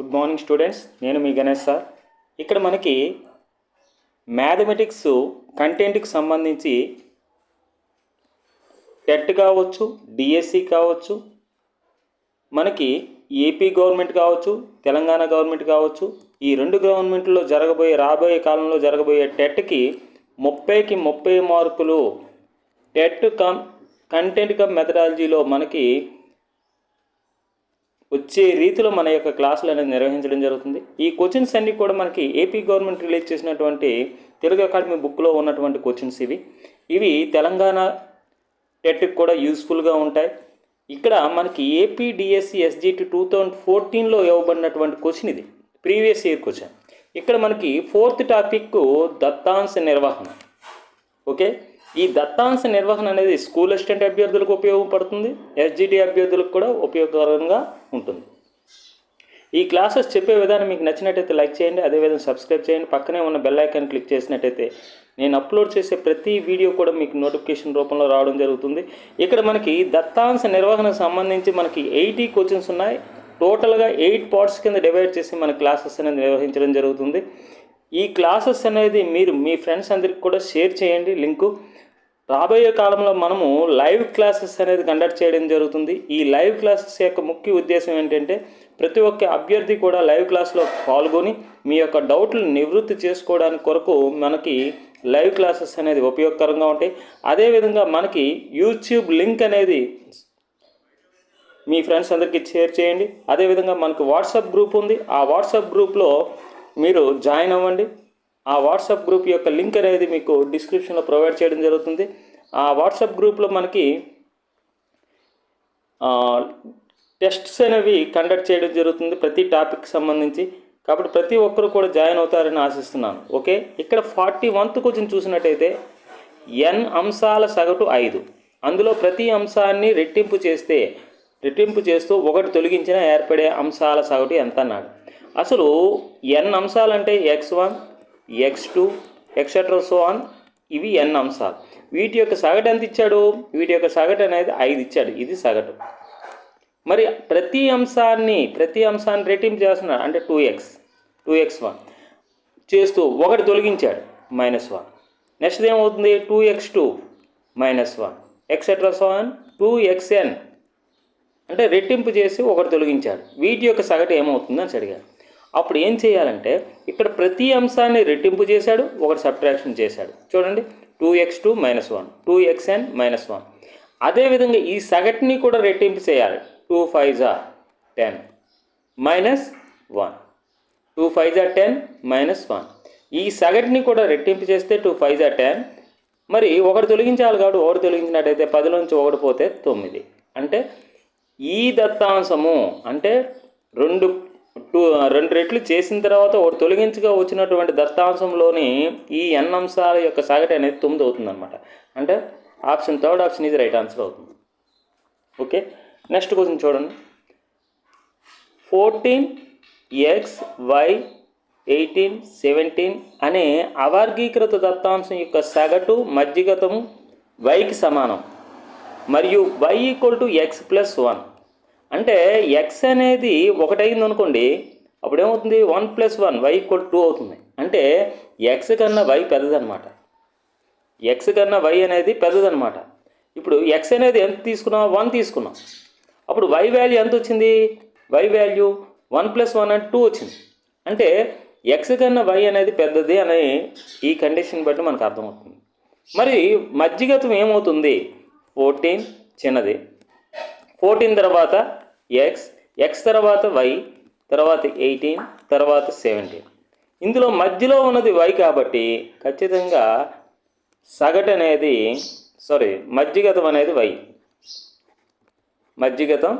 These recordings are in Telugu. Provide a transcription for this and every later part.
గుడ్ మార్నింగ్ స్టూడెంట్స్ నేను మీ గణేష్ సార్. ఇక్కడ మనకి మ్యాథమెటిక్స్ కంటెంట్కి సంబంధించి టెట్ కావచ్చు డిఎస్సి కావచ్చు మనకి ఏపీ గవర్నమెంట్ కావచ్చు తెలంగాణ గవర్నమెంట్ కావచ్చు ఈ రెండు గవర్నమెంట్లో జరగబోయే రాబోయే కాలంలో జరగబోయే టెట్కి ముప్పైకి ముప్పై మార్కులు. టెట్ కమ్ కంటెంట్ కమ్ మెథడాలజీలో మనకి వచ్చే రీతిలో మన యొక్క క్లాసులు అనేది నిర్వహించడం జరుగుతుంది. ఈ క్వశ్చన్స్ అన్నీ కూడా మనకి ఏపీ గవర్నమెంట్ రిలీజ్ చేసినటువంటి తెలుగు అకాడమీ బుక్లో ఉన్నటువంటి క్వశ్చన్స్ ఇవి. ఇవి తెలంగాణ టెట్కి కూడా యూస్ఫుల్గా ఉంటాయి. ఇక్కడ మనకి AP DSC SGT two thousand ఫోర్టీన్లో ఇవ్వబడినటువంటి క్వశ్చన్ ఇది. Previous year question. ఇక్కడ మనకి ఫోర్త్ టాపిక్ దత్తాంశ నిర్వహణ. ఓకే? ఈ దత్తాంశ నిర్వహణ అనేది స్కూల్ అసిస్టెంట్ అభ్యర్థులకు ఉపయోగపడుతుంది ఎస్జిటి అభ్యర్థులకు కూడా ఉపయోగకరంగా ఉంటుంది. ఈ క్లాసెస్ చెప్పే విధానం మీకు నచ్చినట్టయితే లైక్ చేయండి అదేవిధంగా సబ్స్క్రైబ్ చేయండి. పక్కనే ఉన్న బెల్ ఐకాన్ క్లిక్ చేసినట్టయితే నేను అప్లోడ్ చేసే ప్రతి వీడియో కూడా మీకు నోటిఫికేషన్ రూపంలో రావడం జరుగుతుంది. ఇక్కడ మనకి దత్తాంశ నిర్వహణకు సంబంధించి మనకి ఎయిటీ కోచింగ్స్ ఉన్నాయి. టోటల్గా ఎయిట్ పార్ట్స్ కింద డివైడ్ చేసి మన క్లాసెస్ అనేది నిర్వహించడం జరుగుతుంది. ఈ క్లాసెస్ అనేది మీరు మీ ఫ్రెండ్స్ అందరికి కూడా షేర్ చేయండి. లింకు రాబోయే కాలంలో మనము లైవ్ క్లాసెస్ అనేది కండక్ట్ చేయడం జరుగుతుంది. ఈ లైవ్ క్లాసెస్ యొక్క ముఖ్య ఉద్దేశం ఏంటంటే ప్రతి ఒక్క అభ్యర్థి కూడా లైవ్ క్లాస్లో పాల్గొని మీ యొక్క డౌట్లు నివృత్తి చేసుకోవడానికి కొరకు మనకి లైవ్ క్లాసెస్ అనేది ఉపయోగకరంగా ఉంటాయి. అదేవిధంగా మనకి యూట్యూబ్ లింక్ అనేది మీ ఫ్రెండ్స్ అందరికీ షేర్ చేయండి. అదేవిధంగా మనకు వాట్సాప్ గ్రూప్ ఉంది. ఆ వాట్సాప్ గ్రూప్లో మీరు జాయిన్ అవ్వండి. ఆ వాట్సాప్ గ్రూప్ యొక్క లింక్ అనేది మీకు డిస్క్రిప్షన్లో ప్రొవైడ్ చేయడం జరుగుతుంది. ఆ వాట్సాప్ గ్రూప్లో మనకి టెస్ట్స్ అనేవి కండక్ట్ చేయడం జరుగుతుంది ప్రతి టాపిక్ సంబంధించి. కాబట్టి ప్రతి ఒక్కరు కూడా జాయిన్ అవుతారని ఆశిస్తున్నాను. ఓకే? ఇక్కడ ఫార్టీ వన్త్ క్వశ్చన్ చూసినట్టయితే ఎన్ అంశాల సగటు ఐదు. అందులో ప్రతి అంశాన్ని రెట్టింపు చేస్తే రెట్టింపు చేస్తూ ఒకటి తొలగించినా ఏర్పడే అంశాల సగటు ఎంత అన్నాడు. అసలు ఎన్ అంశాలంటే X one X two etcetera so on ఇవి ఎన్ అంశాలు. వీటి యొక్క సగటు ఎంత ఇచ్చాడు? వీటి యొక్క సగటు అనేది ఐదు ఇచ్చాడు. ఇది సగటు. మరి ప్రతి అంశాన్ని ప్రతి అంశాన్ని రెట్టింపు చేస్తున్నాడు. అంటే two X two X one చేస్తూ ఒకటి తొలగించాడు. మైనస్ వన్ నెక్స్ట్ ఏమవుతుంది? Two X two minus one etcetera so on two X N అంటే రెట్టింపు చేసి ఒకటి తొలగించాడు. వీటి యొక్క సగటు ఏమవుతుందని అని అడిగాడు అప్పుడు ఏం చేయాలంటే ఇక్కడ ప్రతి అంశాన్ని రెట్టింపు చేశాడు ఒకటి సబ్ట్రాక్షన్ చేశాడు. చూడండి two X two minus one two X N minus one అదేవిధంగా ఈ సగటుని కూడా రెట్టింపు చేయాలి. టూ ఫైవ్ జా ten minus one two five జా టెన్ మైనస్ వన్ ఈ సగటుని కూడా రెట్టింపు చేస్తే టూ ఫైవ్ జా టెన్ మరి ఒకటి తొలగించాలి కాబట్టి ఒకటి తొలగించినట్టయితే పదిలోంచి ఒకటి పోతే తొమ్మిది. అంటే ఈ దత్తాంశము అంటే రెండు టూ రెండు రెట్లు చేసిన తర్వాత ఒకటి తొలగించగా వచ్చినటువంటి దత్తాంశంలోని ఈ ఎన్ అంశాల యొక్క సగటు అనేది తొమ్మిది అవుతుంది అనమాట అంటే ఆప్షన్ థర్డ్ ఆప్షన్ ఇది రైట్ ఆన్సర్ అవుతుంది. ఓకే? నెక్స్ట్ క్వశ్చన్ చూడండి. Fourteen x y eighteen seventeen అనే అవర్గీకృత దత్తాంశం యొక్క సగటు మధ్యగతము వైకి సమానం. మరియు y equal to x plus one అంటే ఎక్స్ అనేది ఒకటైంది అనుకోండి అప్పుడు ఏమవుతుంది one plus one y equal two అవుతుంది. అంటే ఎక్స్ కన్నా వై పెద్దదనమాట ఎక్స్ కన్నా వై అనేది పెద్దదనమాట ఇప్పుడు ఎక్స్ అనేది ఎంత తీసుకున్నాం? వన్ తీసుకున్నాం. అప్పుడు వై వాల్యూ ఎంత వచ్చింది? Y value one plus one అంటే టూ వచ్చింది. అంటే ఎక్స్ కన్నా వై అనేది పెద్దది అనే ఈ కండిషన్ బట్టి మనకు అర్థమవుతుంది. మరి మధ్యగతం ఏమవుతుంది? ఫోర్టీన్ చిన్నది. ఫోర్టీన్ తర్వాత ఎక్స్ ఎక్స్ తర్వాత వై తర్వాత ఎయిటీన్ తర్వాత సెవెంటీన్. ఇందులో మధ్యలో ఉన్నది వై కాబట్టి ఖచ్చితంగా సగటు అనేది సారీ మధ్యగతం అనేది వై మధ్యగతం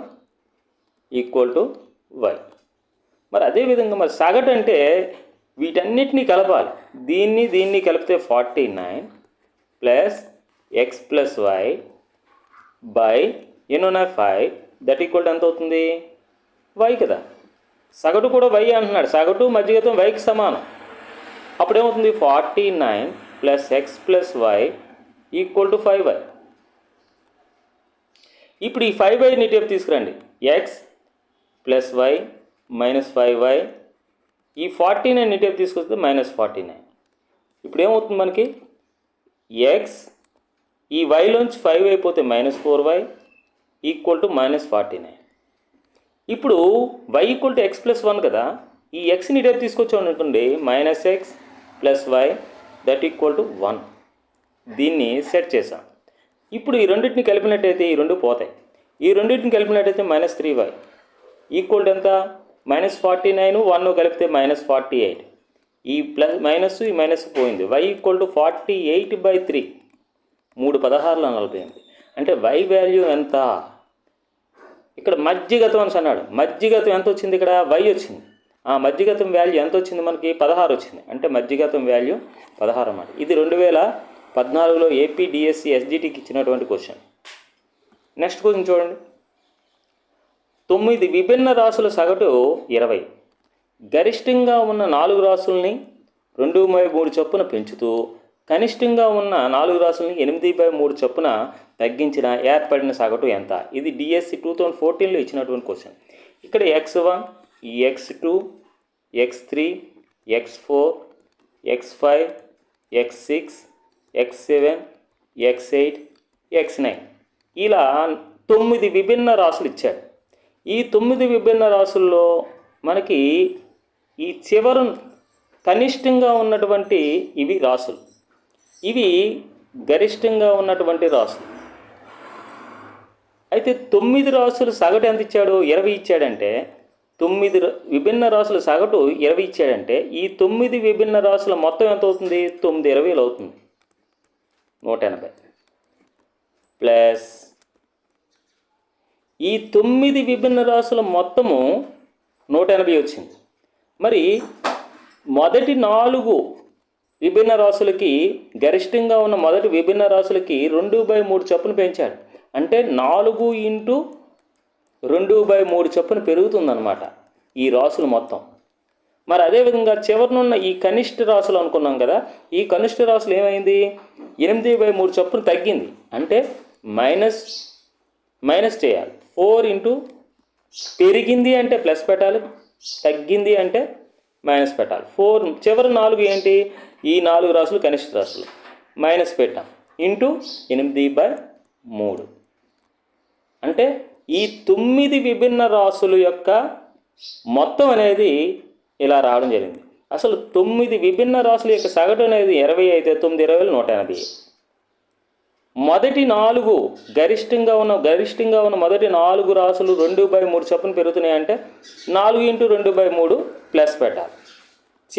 ఈక్వల్ టు వై మరి అదేవిధంగా మరి సగటు అంటే వీటన్నిటినీ కలపాలి. దీన్ని దీన్ని కలిపితే forty nine plus X plus Y by ఎన్నోనా five? That equal ఎంత అవుతుంది? వై కదా. సగటు కూడా వై అంటున్నాడు. సగటు మధ్యగతం వైకి సమానం. అప్పుడేమవుతుంది? Forty nine plus x plus y equal to five y. ఇప్పుడు ఈ ఫైవ్ వై ఇటువైపు తీసుకురండి? X plus y minus five y. ఈ ఫార్టీ నైన్ ఇటేపు తీసుకొస్తే మైనస్ ఫార్టీ నైన్. ఇప్పుడు ఏమవుతుంది మనకి? ఎక్స్ ఈ వైలోంచి ఫైవ్ అయిపోతే minus four Y. Equal to minus forty nine. ఇప్పుడు Y equal to X plus one కదా ఈ ఎక్స్ని ఇటేపు తీసుకొచ్చాం అనుకోండి minus X plus Y that equal to one. దీన్ని సెట్ చేసాం ఇప్పుడు ఈ రెండింటిని కలిపినట్టయితే ఈ రెండు పోతాయి. ఈ రెండింటిని కలిపినట్టయితే minus three y. Equal to ఎంత? మైనస్ ఫార్టీ నైన్ వన్ కలిపితే మైనస్ ఫార్టీ ఎయిట్. ఈ ప్లస్ మైనస్ ఈ మైనస్ పోయింది. Y equal to forty eight by three. మూడు పదహారులో నలభై ఎనిమిది. అంటే వై వాల్యూ ఎంత? ఇక్కడ మధ్యగతం అని అన్నాడు. మధ్యగతం ఎంత వచ్చింది ఇక్కడ? వై వచ్చింది. ఆ మధ్యగతం వాల్యూ ఎంత వచ్చింది మనకి? పదహారు వచ్చింది. అంటే మధ్యగతం వాల్యూ పదహారు అన్నమాట. ఇది రెండు వేల పద్నాలుగులో ఏపీడిఎస్సి ఎస్జిటికి ఇచ్చినటువంటి క్వశ్చన్ నెక్స్ట్ క్వశ్చన్ చూడండి. తొమ్మిది విభిన్న రాసుల సగటు ఇరవై. గరిష్టంగా ఉన్న నాలుగు రాసుల్ని రెండు మూడు చొప్పున పెంచుతూ కనిష్టంగా ఉన్న నాలుగు రాసులను ఎనిమిది బై మూడు చొప్పున తగ్గించిన ఏర్పడిన సగటు ఎంత? ఇది డిఎస్సి టూ థౌజండ్ ఫోర్టీన్లో ఇచ్చినటువంటి క్వశ్చన్ ఇక్కడ x one x two x three x four x five x six x seven x eight x nine ఇలా తొమ్మిది విభిన్న రాసులు ఇచ్చాడు ఈ తొమ్మిది విభిన్న రాసుల్లో మనకి ఈ చివరు కనిష్టంగా ఉన్నటువంటి ఇవి రాసులు. ఇవి గరిష్టంగా ఉన్నటువంటి రాసులు. అయితే తొమ్మిది రాసులు సగటు ఎంత ఇచ్చాడు? ఇరవై ఇచ్చాడంటే తొమ్మిది విభిన్న రాసుల సగటు ఇరవై ఇచ్చాడంటే ఈ తొమ్మిది విభిన్న రాసుల మొత్తం ఎంత అవుతుంది? తొమ్మిది ఇరవైలు అవుతుంది. నూట ఎనభై. ప్లస్ ఈ తొమ్మిది విభిన్న రాసుల మొత్తము నూట ఎనభై వచ్చింది. మరి మొదటి నాలుగు విభిన్న రాసులకి గరిష్టంగా ఉన్న మొదటి విభిన్న రాసులకి రెండు బై మూడు చొప్పున పెంచాడు. అంటే నాలుగు ఇంటూ రెండు బై మూడు చొప్పున పెరుగుతుందన్నమాట ఈ రాసులు మొత్తం. మరి అదేవిధంగా చివరినున్న ఈ కనిష్ట రాసులు అనుకున్నాం కదా ఈ కనిష్ట రాసులు ఏమైంది? ఎనిమిది బై మూడు చొప్పున తగ్గింది. అంటే మైనస్ మైనస్ చేయాలి. ఫోర్ ఇంటూ పెరిగింది అంటే ప్లస్ పెట్టాలి తగ్గింది అంటే మైనస్ పెట్టాలి. ఫోర్ చివరి నాలుగు ఏంటి? ఈ నాలుగు రాసులు కనిష్ట రాసులు. మైనస్ పెట్టాం. ఇంటూ ఎనిమిది బై మూడు. అంటే ఈ తొమ్మిది విభిన్న రాసుల యొక్క మొత్తం అనేది ఇలా రావడం జరిగింది. అసలు తొమ్మిది విభిన్న రాసుల యొక్క సగటు అనేది ఇరవై అయితే తొమ్మిది ఇరవై నూట ఎనభై. మొదటి నాలుగు గరిష్టంగా ఉన్న గరిష్టంగా ఉన్న మొదటి నాలుగు రాసులు రెండు బై మూడు చొప్పున పెరుగుతున్నాయి అంటే నాలుగు ఇంటూ రెండు బై మూడు ప్లస్ పెట్టాలి.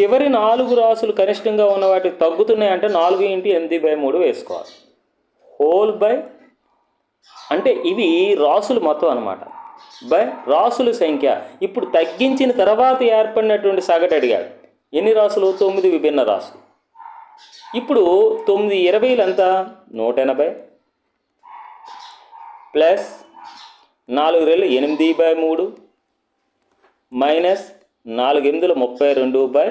చివరి నాలుగు రాసులు కనిష్టంగా ఉన్న వాటికి తగ్గుతున్నాయి అంటే నాలుగు ఇంటి ఎనిమిది బై మూడు వేసుకోవాలి. హోల్ బై అంటే ఇవి రాసులు మొత్తం అనమాట బై రాసుల సంఖ్య. ఇప్పుడు తగ్గించిన తర్వాత ఏర్పడినటువంటి సగటు అడిగాడు. ఎన్ని రాసులు? తొమ్మిది విభిన్న రాసులు. ఇప్పుడు తొమ్మిది ఇరవైలు ఎంత? నూట ఎనభై. ప్లస్ నాలుగు రెళ్ళు ఎనిమిది బై మూడు. మైనస్ నాలుగు ఎనిమిదిలో ముప్పై రెండు బై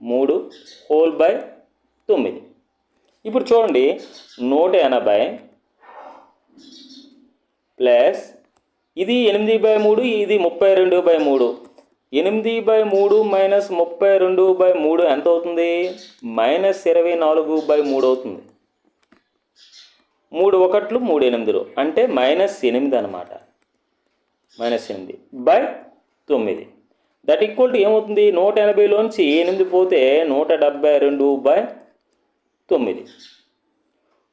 మూడు హోల్ బై తొమ్మిది. ఇప్పుడు చూడండి నూట ఎనభై ప్లస్ ఇది ఎనిమిది బై మూడు ఇది ముప్పై రెండు బై మూడు. ఎనిమిది బై మూడు మైనస్ ముప్పై రెండు బై మూడు ఎంత అవుతుంది? మైనస్ ఇరవై నాలుగు బై మూడు అవుతుంది. మూడు ఒకట్లు మూడు ఎనిమిదిలు. అంటే మైనస్ ఎనిమిది అనమాట మైనస్ ఎనిమిది బై తొమ్మిది. దట్ ఈక్వల్ టు ఏమవుతుంది? నూట ఎనభైలోంచి ఎనిమిది పోతే నూట డెబ్బై రెండు బై తొమ్మిది.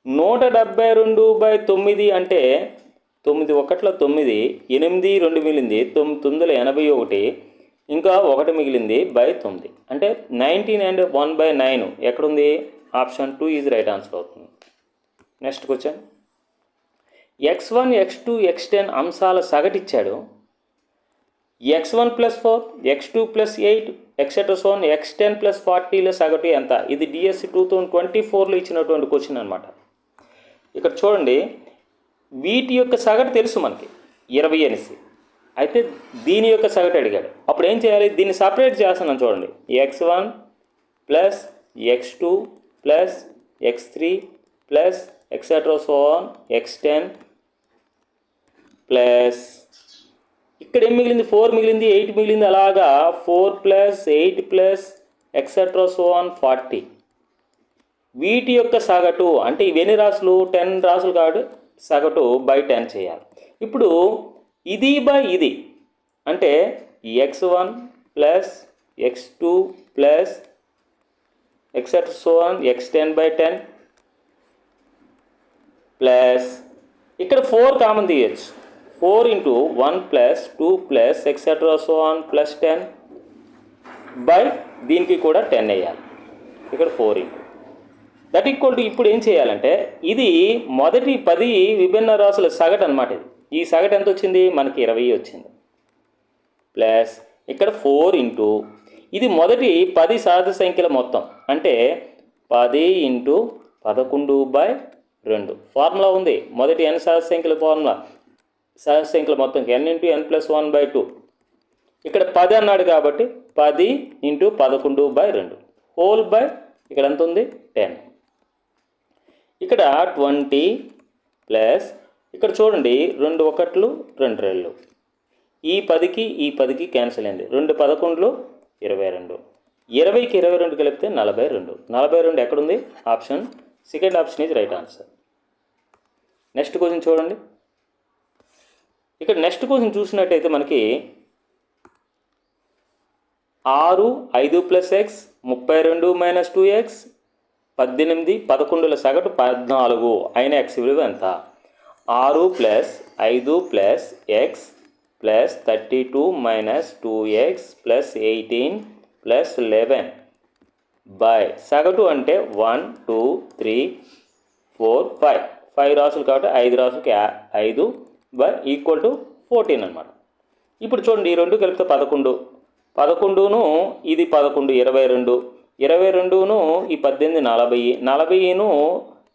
నూట డెబ్బై రెండు బై తొమ్మిది అంటే తొమ్మిది ఒకట్ల తొమ్మిది ఎనిమిది రెండు మిగిలింది తొమ్మిది తొమ్మిదిలో ఎనభై ఒకటి ఇంకా ఒకటి మిగిలింది బై తొమ్మిది. అంటే nineteen and one by nine ఎక్కడుంది? Option two is right answer అవుతుంది. Next question. X one x two x ten అంశాల సగటిచ్చాడు x one plus four x two plus eight etcetera so on x ten plus ఫార్టీల సగటు ఎంత? ఇది డిఎస్సి టూ థౌజండ్ ట్వంటీ ఫోర్లో ఇచ్చినటువంటి క్వశ్చన్ అనమాట ఇక్కడ చూడండి వీటి యొక్క సగటు తెలుసు మనకి ఇరవై అనేసి. అయితే దీని యొక్క సగటు అడిగాడు. అప్పుడు ఏం చేయాలి? దీన్ని సపరేట్ చేస్తున్నాను చూడండి. X one plus x two plus x three plus etcetera so on x ten plus ఇక్కడ ఏం మిగిలింది? ఫోర్ మిగిలింది ఎయిట్ మిగిలింది అలాగా four plus eight plus etcetera so on forty వీటి యొక్క సగటు అంటే ఇవన్నీ రాసులు? టెన్ రాసులు కాబట్టి సగటు బై టెన్ చేయాలి. ఇప్పుడు ఇది బై ఇది అంటే x one plus x two plus etcetera so on x ten by ten plus ఇక్కడ ఫోర్ కామన్ తీయచ్చు. Four into one plus two plus etcetera so one plus ten by దీనికి కూడా టెన్ వేయాలి. ఇక్కడ four into. That equal to ఇప్పుడు ఏం చేయాలంటే ఇది మొదటి పది విభిన్న రాసుల సగటు అనమాట ఇది. ఈ సగటు ఎంత వచ్చింది? మనకి ఇరవై వచ్చింది. ప్లస్ ఇక్కడ ఫోర్ ఇంటూ. ఇది మొదటి పది సహజ సంఖ్యల మొత్తం. అంటే పది ఇంటూ పదకొండు బై రెండు. ఫార్ములా ఉంది. మొదటి ఎన్ సహజ సంఖ్యల ఫార్ములా. సహజ సంఖ్యల మొత్తం n into n plus one by two. ఇక్కడ పది అన్నాడు కాబట్టి పది ఇంటూ పదకొండు బై రెండు. హోల్ బై ఇక్కడ ఎంత ఉంది? టెన్. ఇక్కడ ట్వంటీ ప్లస్ ఇక్కడ చూడండి రెండు ఒకట్లు రెండు రెండు. ఈ పదికి ఈ పదికి క్యాన్సిల్ అయింది. రెండు పదకొండులు ఇరవై రెండు. ఇరవైకి ఇరవై రెండు కలిపితే నలభై రెండు. నలభై రెండు ఎక్కడుంది option second option is right answer. Next question చూడండి. ఇక్కడ నెక్స్ట్ క్వశ్చన్ చూసినట్టయితే మనకి ఆరు ఐదు ప్లస్ ఎక్స్ ముప్పై రెండు మైనస్ టూ ఎక్స్ పద్దెనిమిది పదకొండుల సగటు పద్నాలుగు. అయిన ఎక్స్ విలువ ఎంత? ఆరు ప్లస్ ఐదు plus x plus thirty two minus two x plus eighteen plus eleven by సగటు అంటే one two three four five five రాసులు కాబట్టి ఐదు రాసులకి ఐదు బై ఈక్వల్ టు ఫోర్టీన్ అనమాట ఇప్పుడు చూడండి ఈ రెండు కలిపితే పదకొండు. పదకొండును ఇది పదకొండు ఇరవై రెండు. ఇరవై రెండును ఈ పద్దెనిమిది నలభై. నలభైను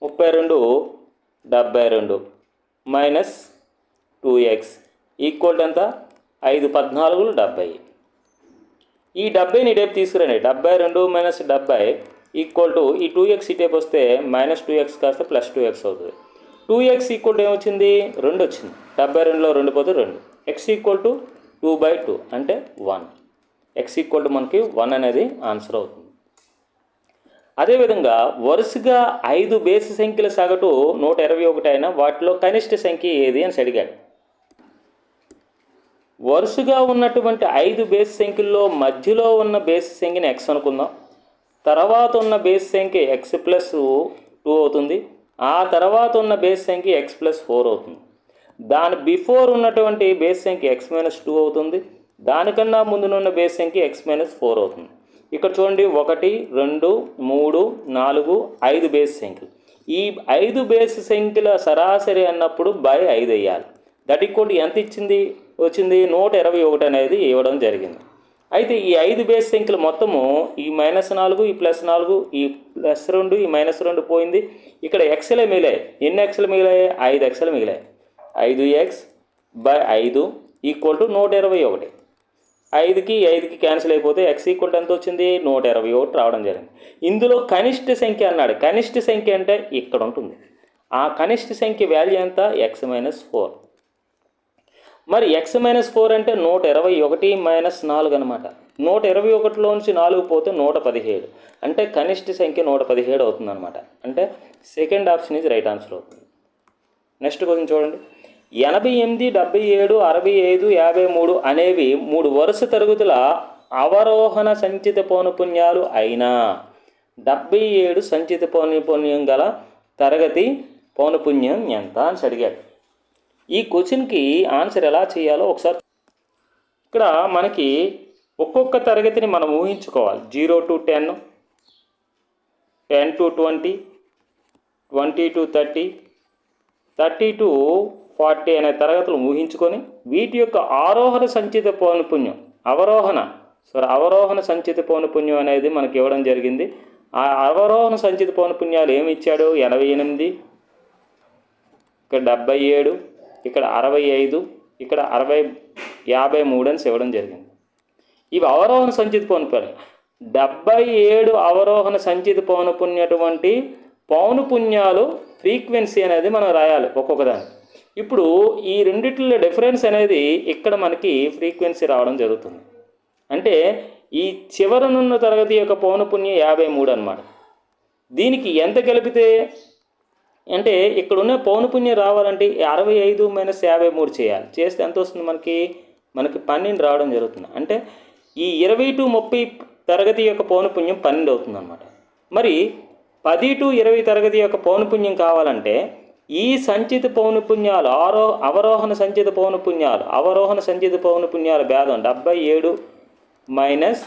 ముప్పై రెండు డెబ్బై రెండు. Minus two x. ఈక్వల్ ఎంత? ఐదు పద్నాలుగులు డెబ్బై. ఈ డెబ్బైని ఇటేపు తీసుకురండి. డెబ్బై రెండు మైనస్ డెబ్బై ఈక్వల్ టు ఈ టూ ఎక్స్ ఇటేపు వస్తే మైనస్ టూ ఎక్స్ కాస్త ప్లస్ టూ ఎక్స్ అవుతుంది. టూ ఎక్స్ ఈక్వల్ టు ఏమొచ్చింది? రెండు వచ్చింది. డెబ్బై రెండులో రెండు పోతే రెండు. X equal to two by two అంటే వన్ ఎక్స్ ఈక్వల్ టు మనకి వన్ అనేది ఆన్సర్ అవుతుంది. అదేవిధంగా వరుసగా ఐదు బేసి సంఖ్యల సగటు నూట ఇరవై ఒకటి అయినా వాటిలో కనిష్ట సంఖ్య ఏది అని అడిగాడు వరుసగా ఉన్నటువంటి ఐదు బేస్ సంఖ్యల్లో మధ్యలో ఉన్న బేస్ సంఖ్యని ఎక్స్ అనుకుందాం. తర్వాత ఉన్న బేస్ సంఖ్య ఎక్స్ ప్లస్ టూ అవుతుంది. ఆ తర్వాత ఉన్న బేస్ సంఖ్య ఎక్స్ ప్లస్ ఫోర్ అవుతుంది. దాని బిఫోర్ ఉన్నటువంటి బేస్ సంఖ్య ఎక్స్ మైనస్ టూ అవుతుంది. దానికన్నా ముందునున్న బేస్ సంఖ్య ఎక్స్ మైనస్ ఫోర్ అవుతుంది. ఇక్కడ చూడండి ఒకటి రెండు మూడు నాలుగు ఐదు బేస్ సంఖ్యలు. ఈ ఐదు బేస్ సంఖ్యల సరాసరి అన్నప్పుడు బై ఐదు వేయాలి. దట్ ఈక్వల్ ఎంత ఇచ్చింది? వచ్చింది నూట ఇరవై ఒకటి అనేది ఇవ్వడం జరిగింది. అయితే ఈ ఐదు బేస్ సంఖ్యలు మొత్తము ఈ మైనస్ నాలుగు ఈ ప్లస్ నాలుగు ఈ ప్లస్ రెండు ఈ మైనస్ రెండు పోయింది. ఇక్కడ ఎక్స్లే మిగిలాయి. ఎన్ని ఎక్స్లు మిగిలాయి? ఐదు ఎక్స్లు మిగిలాయి. ఐదు ఎక్స్ బై ఐదు ఈక్వల్ టు నూట ఇరవై ఒకటి. ఐదుకి ఐదుకి క్యాన్సిల్ అయిపోతే ఎక్స్ ఈక్వల్ టు ఎంత వచ్చింది? నూట ఇరవై ఒకటి రావడం జరిగింది. ఇందులో కనిష్ట సంఖ్య అన్నాడు. కనిష్ట సంఖ్య అంటే ఇక్కడ ఉంటుంది. ఆ కనిష్ట సంఖ్య వాల్యూ ఎంత? ఎక్స్ మైనస్ ఫోర్ మరి ఎక్స్ మైనస్ ఫోర్ అంటే నూట ఇరవై ఒకటి మైనస్ నాలుగు అనమాట నూట ఇరవై ఒకటిలోంచి నాలుగు పోతే నూట పదిహేడు. అంటే కనిష్ట సంఖ్య నూట పదిహేడు అవుతుంది అనమాట అంటే సెకండ్ ఆప్షన్ ఇది రైట్ ఆన్సర్ అవుతుంది. నెక్స్ట్ క్వశ్చన్ చూడండి. ఎనభై ఎనిమిది డెబ్బై ఏడు అరవై ఐదు యాభై మూడు అనేవి మూడు వరుస తరగతుల అవరోహణ సంచిత పౌనపుణ్యాలు అయినా డెబ్బై ఏడు సంచిత పౌనపుణ్యం గల తరగతి పౌనపుణ్యం ఎంత అని అడిగాడు. ఈ క్వశ్చన్కి ఆన్సర్ ఎలా చేయాలో ఒకసారి ఇక్కడ మనకి ఒక్కొక్క తరగతిని మనం ఊహించుకోవాలి. Zero to ten ten to twenty twenty to thirty thirty to forty అనే తరగతులు ఊహించుకొని వీటి యొక్క ఆరోహణ సంచిత పౌనపుణ్యం అవరోహణ సారీ అవరోహణ సంచిత పౌనపుణ్యం అనేది మనకి ఇవ్వడం జరిగింది. ఆ అవరోహణ సంచిత పౌనపుణ్యాలు ఏమి ఇచ్చాడు? ఎనభై ఎనిమిది ఇక్కడ డెబ్బై ఏడు ఇక్కడ అరవై ఐదు ఇక్కడ అరవై యాభై మూడు అని ఇవ్వడం జరిగింది. ఇవి అవరోహణ సంచిత పౌనపుణ్యం డెబ్బై ఏడు అవరోహణ సంచిత పౌనపుణ్యటువంటి పౌనపుణ్యాలు ఫ్రీక్వెన్సీ అనేది మనం రాయాలి ఒక్కొక్కదాన్ని ఇప్పుడు ఈ రెండిట్లో డిఫరెన్స్ అనేది ఇక్కడ మనకి ఫ్రీక్వెన్సీ రావడం జరుగుతుంది. అంటే ఈ చివరనున్న తరగతి యొక్క పౌనపుణ్యం యాభై మూడు అనమాట దీనికి ఎంత కలిపితే అంటే ఇక్కడున్న పౌనపుణ్యం రావాలంటే అరవై ఐదు మైనస్ యాభై మూడు చేయాలి. చేస్తే ఎంత వస్తుంది మనకి? మనకి పన్నెండు రావడం జరుగుతుంది. అంటే ఈ ఇరవై టు ముప్పై తరగతి యొక్క పౌనపుణ్యం పన్నెండు అవుతుంది అనమాట మరి పది టు ఇరవై తరగతి యొక్క పౌనపుణ్యం కావాలంటే ఈ సంచిత పౌనపుణ్యాలు ఆరో అవరోహణ సంచిత పౌనపుణ్యాలు అవరోహణ సంచిత పౌనపుణ్యాల భేదం డెబ్బై ఏడు మైనస్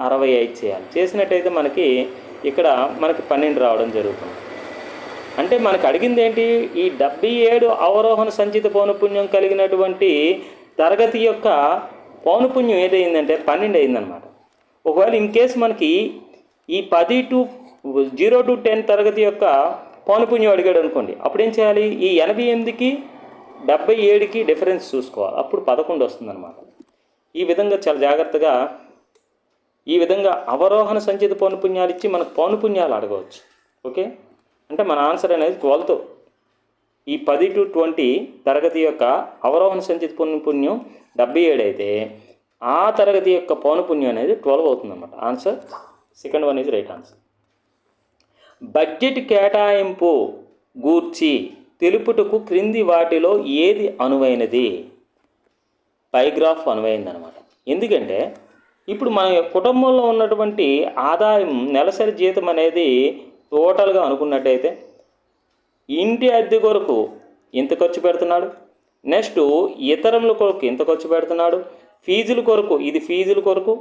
అరవై ఐదు చేయాలి. చేసినట్టయితే మనకి ఇక్కడ మనకి పన్నెండు రావడం జరుగుతుంది. అంటే మనకు అడిగింది ఏంటి ఈ డెబ్బై ఏడు అవరోహణ సంచిత పౌనపుణ్యం కలిగినటువంటి తరగతి యొక్క పౌనపుణ్యం ఏదైందంటే పన్నెండు అయిందనమాట ఒకవేళ ఇన్ కేసు మనకి ఈ పది టు జీరో టు టెన్ తరగతి యొక్క పౌనపుణ్యం అడిగాడు అనుకోండి అప్పుడు ఏం చేయాలి? ఈ ఎనభై ఎనిమిదికి డెబ్బై ఏడుకి డిఫరెన్స్ చూసుకోవాలి. అప్పుడు పదకొండు వస్తుందన్నమాట. ఈ విధంగా చాలా జాగ్రత్తగా ఈ విధంగా అవరోహణ సంచిత పౌనపుణ్యాలు ఇచ్చి మనకు పౌనపుణ్యాలు అడగవచ్చు. ఓకే? అంటే మన ఆన్సర్ అనేది ట్వెల్త్. ఈ పది టు ట్వంటీ తరగతి యొక్క అవరోహణ సంచిత పౌనపుణ్యం డెబ్బై ఏడు అయితే ఆ తరగతి యొక్క పౌనపుణ్యం అనేది ట్వెల్వ్ అవుతుంది అనమాట answer second one is right answer. Budget కేటాయింపు గూర్చి తెలుపుటకు క్రింది వాటిలో ఏది అనువైనది? పైగ్రాఫ్ అనువైందనమాట ఎందుకంటే ఇప్పుడు మన కుటుంబంలో ఉన్నటువంటి ఆదాయం నెలసరి జీతం అనేది టోటల్గా అనుకున్నట్టయితే ఇంటి అద్దె కొరకు ఎంత ఖర్చు పెడుతున్నాడు? నెక్స్ట్ ఇతరముల కొరకు ఎంత ఖర్చు పెడుతున్నాడు? ఫీజుల కొరకు ఇది ఫీజుల కొరకు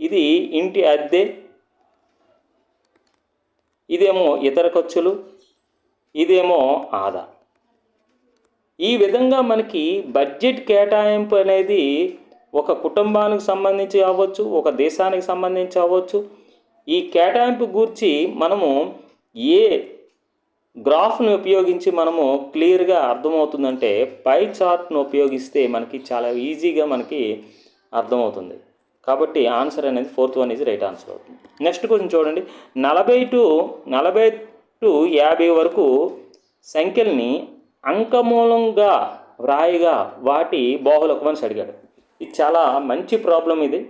ఇది ఇంటి అద్దె ఇదేమో ఇతర ఖర్చులు ఇదేమో ఆదా. ఈ విధంగా మనకి బడ్జెట్ కేటాయింపు అనేది ఒక కుటుంబానికి సంబంధించి అవ్వచ్చు ఒక దేశానికి సంబంధించి అవ్వచ్చు. ఈ కేటాయింపు గూర్చి మనము ఏ గ్రాఫ్ను ఉపయోగించి మనము క్లియర్గా అర్థమవుతుందంటే పై చార్ట్ను ఉపయోగిస్తే మనకి చాలా ఈజీగా మనకి అర్థమవుతుంది. కాబట్టి ఆన్సర్ అనేది fourth one is right answer అవుతుంది. నెక్స్ట్ క్వశ్చన్ చూడండి. నలభై టు నలభై టు యాభై వరకు సంఖ్యల్ని అంకమూలంగా వ్రాయిగా వాటి బాహులకమని అడిగాడు. ఇది చాలా మంచి ప్రాబ్లం ఇది.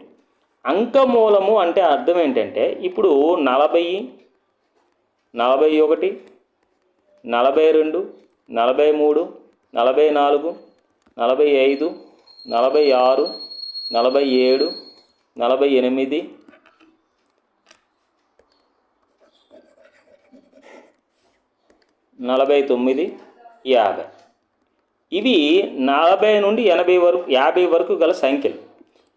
అంకమూలము అంటే అర్థం ఏంటంటే ఇప్పుడు నలభై నలభై ఒకటి నలభై రెండు నలభై మూడు నలభై నాలుగు నలభై ఐదు నలభై ఆరు నలభై ఏడు నలభై ఎనిమిది. నలభై తొమ్మిది యాభై. ఇవి నలభై నుండి ఎనభై వరకు యాభై వరకు గల సంఖ్యలు.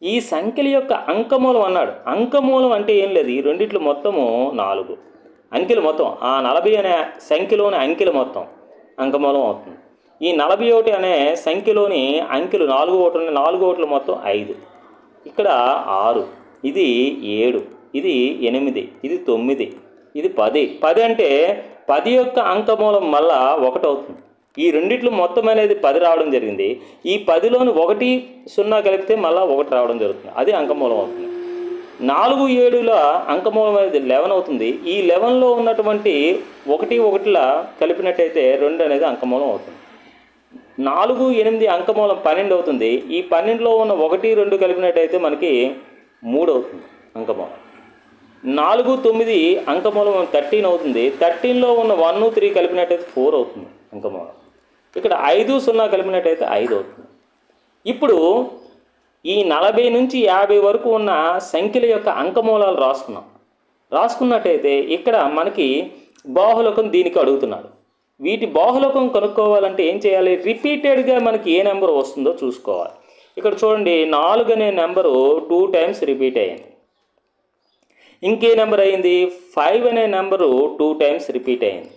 ఈ సంఖ్యల యొక్క అంకమూలం అన్నాడు. అంకమూలం అంటే ఏం లేదు. ఈ రెండిట్లు మొత్తము నాలుగు. అంకెలు మొత్తం ఆ నలభై అనే సంఖ్యలోని అంకెలు మొత్తం అంకమూలం అవుతుంది. ఈ నలభై ఒకటి అనే సంఖ్యలోని అంకెలు నాలుగు ఒకటి నాలుగు ఓట్లు మొత్తం ఐదు. ఇక్కడ ఆరు ఇది ఏడు ఇది ఎనిమిది ఇది తొమ్మిది ఇది పది. పది అంటే పది యొక్క అంకమూలం మళ్ళా ఒకటి అవుతుంది. ఈ రెండిట్లు మొత్తం అనేది పది రావడం జరిగింది. ఈ పదిలోని ఒకటి సున్నా కలిపితే మళ్ళీ ఒకటి రావడం జరుగుతుంది. అది అంకమూలం అవుతుంది. నాలుగు ఏడుల అంకమూలం అనేది లెవెన్ అవుతుంది ఈ లెవెన్లో ఉన్నటువంటి ఒకటి ఒకటిలా కలిపినట్టయితే రెండు అనేది అంకమూలం అవుతుంది. నాలుగు ఎనిమిది అంకమూలం పన్నెండు అవుతుంది. ఈ పన్నెండులో ఉన్న ఒకటి రెండు కలిపినట్టయితే మనకి మూడు అవుతుంది అంకమూలం. నాలుగు తొమ్మిది అంకమూలం థర్టీన్ అవుతుంది. థర్టీన్లో ఉన్న వన్ త్రీ కలిపినట్టయితే ఫోర్ అవుతుంది అంకమూలం. ఇక్కడ ఐదు సున్నా కలిపినట్టయితే ఐదు అవుతుంది. ఇప్పుడు ఈ నలభై నుంచి యాభై వరకు ఉన్న సంఖ్యల యొక్క అంకమూలాలు రాసుకున్నాం. రాసుకున్నట్టయితే ఇక్కడ మనకి బాహులకం దీనికి అడుగుతున్నాడు. వీటి బాహులకం కనుక్కోవాలంటే ఏం చేయాలి? రిపీటెడ్గా మనకి ఏ నెంబర్ వస్తుందో చూసుకోవాలి. ఇక్కడ చూడండి నాలుగు అనే నెంబరు టూ టైమ్స్ రిపీట్ అయ్యింది. ఇంకే నెంబర్ అయింది ఫైవ్ అనే నెంబరు టూ టైమ్స్ రిపీట్ అయింది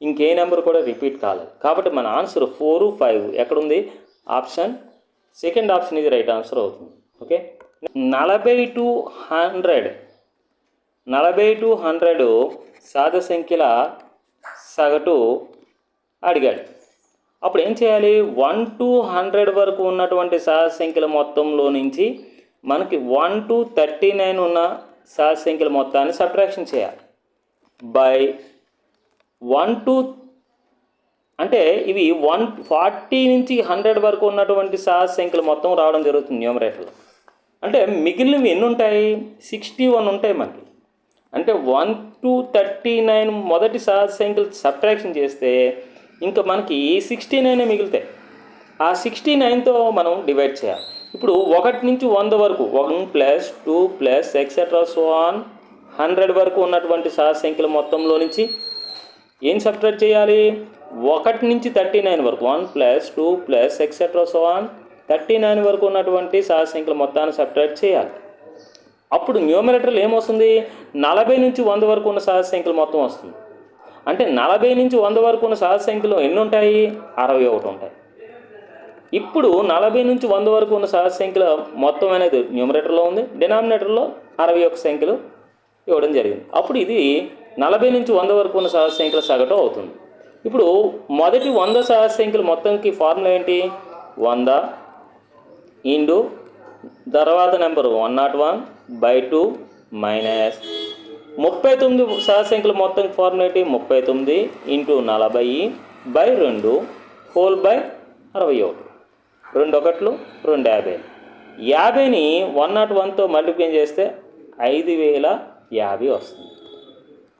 ఇంకే నెంబర్ కూడా రిపీట్ కాలేదు. కాబట్టి మన ఆన్సర్ ఫోర్ ఫైవ్ ఎక్కడుంది? ఆప్షన్ సెకండ్ ఆప్షన్ ఇది రైట్ ఆన్సర్ అవుతుంది. ఓకే? నలభై టు హండ్రెడ్ నలభై టు హండ్రెడ్ సాధ సంఖ్యల సగటు అడిగాడు. అప్పుడు ఏం చేయాలి? వన్ టు హండ్రెడ్ వరకు ఉన్నటువంటి సహజ సంఖ్యల మొత్తంలో నుంచి మనకి వన్ టు థర్టీ నైన్ ఉన్న సహజ సంఖ్యల మొత్తాన్ని సబ్ట్రాక్షన్ చేయాలి. బై వన్ టు అంటే ఇవి వన్ ఫార్టీ నుంచి హండ్రెడ్ వరకు ఉన్నటువంటి సహజ సంఖ్యలు మొత్తం రావడం జరుగుతుంది న్యూమరేటర్లో. అంటే మిగిలినవి ఎన్ని ఉంటాయి సిక్స్టీ వన్ ఉంటాయి మనకి. అంటే వన్ టు థర్టీ నైన్ మొదటి సహజ సంఖ్యలు సబ్ట్రాక్షన్ చేస్తే ఇంకా మనకి సిక్స్టీ నైన్ మిగులుతాయి ఆ సిక్స్టీ నైన్తో మనం డివైడ్ చేయాలి. ఇప్పుడు ఒకటి నుంచి వంద వరకు one plus two plus etcetera so on hundred వరకు ఉన్నటువంటి సహజ సంఖ్యల మొత్తంలో నుంచి ఏం సబ్ట్రాక్ట్ చేయాలి? ఒకటి నుంచి థర్టీ నైన్ వరకు one plus two plus etcetera so on thirty nine వరకు ఉన్నటువంటి సహజ మొత్తాన్ని సబ్ట్రాక్ట్ చేయాలి. అప్పుడు న్యూమరేటర్లో ఏమొస్తుంది? నలభై నుంచి వంద వరకు ఉన్న సహసంఖ్యలు మొత్తం వస్తుంది. అంటే నలభై నుంచి వంద వరకు ఉన్న సహసంఖ్యలు ఎన్ని ఉంటాయి అరవై ఒకటి ఉంటాయి. ఇప్పుడు నలభై నుంచి వంద వరకు ఉన్న సహసంఖ్యల మొత్తం అనేది న్యూమరేటర్లో ఉంది డినామినేటర్లో అరవై ఒక సంఖ్యలు ఇవ్వడం జరిగింది. అప్పుడు ఇది నలభై నుంచి వంద వరకు ఉన్న సహజ సంఖ్యల సగటు అవుతుంది. ఇప్పుడు మొదటి వంద సహజ సంఖ్యలు మొత్తంకి ఫార్ములా ఏంటి? వంద ఇండు తర్వాత number one nought one by two minus ముప్పై తొమ్మిది సహజ మొత్తం ఫార్ములా ఏంటి? ముప్పై తొమ్మిది ఇంటూ నలభై బై రెండు హోల్ బై అరవై ఒకటి. రెండు ఒకట్లు రెండు యాభై. యాభైని వన్ నాట్ వన్తో మల్టిప్లై చేస్తే ఐదు వేల యాభై వస్తుంది.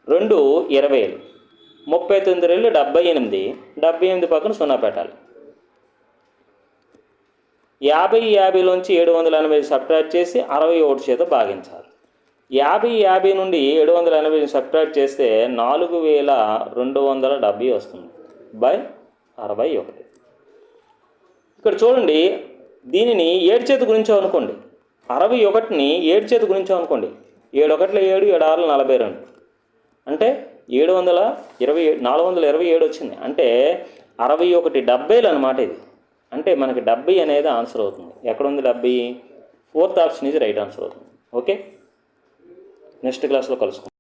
రెండు ఇరవైలు. ముప్పై తొమ్మిది రెండు డెబ్బై ఎనిమిది. డెబ్బై ఎనిమిది పక్కన సున్నా పెట్టాలి. యాభై యాభైలోంచి ఏడు వందల ఎనభై సబ్ట్రాక్ట్ చేసి అరవై ఒకటి చేత భాగించాలి. యాభై యాభై నుండి ఏడు వందల ఎనభై సబ్ట్రాక్ట్ చేస్తే నాలుగు వేల రెండు వందల డెబ్బై వస్తుంది. బై అరవై ఒకటి. ఇక్కడ చూడండి దీనిని ఏడు చేతి గురించి అనుకోండి. అరవై ఒకటిని ఏడు చేతి గురించి అనుకోండి. ఏడు ఒకట్ల ఏడు ఏడు ఆరుల నలభై రెండు. అంటే ఏడు వందల ఇరవై నాలుగు వందల ఇరవై ఏడు వచ్చింది. అంటే అరవై ఒకటి డెబ్బైలు అనమాట ఇది. అంటే మనకి డెబ్బై అనేది ఆన్సర్ అవుతుంది. ఎక్కడ ఉంది డెబ్బై? ఫోర్త్ ఆప్షన్ ఇది రైట్ ఆన్సర్ అవుతుంది. ఓకే? నెక్స్ట్ క్లాస్లో కలుసుకుందాం.